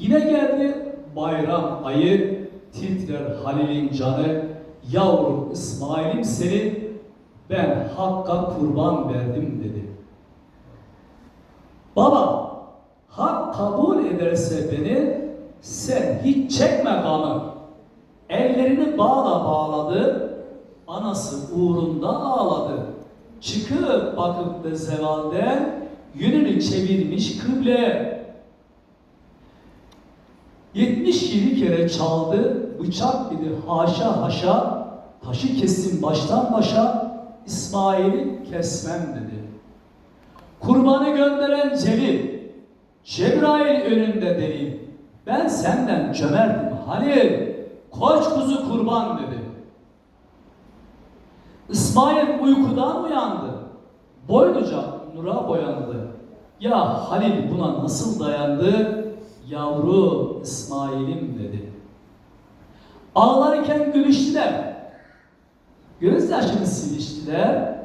Yine geldi bayram ayı, titrer Halil'in canı, yavrum İsmail'im seni ben Hakk'a kurban verdim dedi. Baba, Hak kabul ederse beni sen hiç çekme kanı. Ellerini bağla bağladı, anası uğrunda ağladı. Çıkıp bakıp da zevalden yönünü çevirmiş kıble. 77 kere çaldı, bıçak dedi haşa haşa, taşı kestim baştan başa, İsmail'i kesmem dedi. Kurbanı gönderen Celil, Cebrail önünde delil, ben senden cömertim Halil, koç kuzu kurban dedi. İsmail uykudan uyandı, boyluca nura boyandı. Ya Halil buna nasıl dayandı? Yavru İsmail'im dedi. Ağlarken gülüştüler. Gözyaşını siliştiler.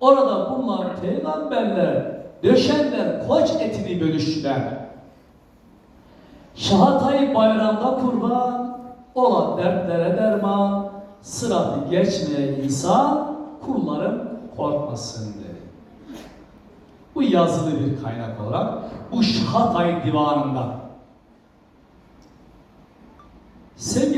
Orada bulunan peygamberler döşenler koç etini bölüştüler. Şahatay bayramda kurban, ola dertlere derman, sıratı geçmeyen insan kullarım korkmasın dedi. Bu yazılı bir kaynak olarak bu Şahatay divanında. Ser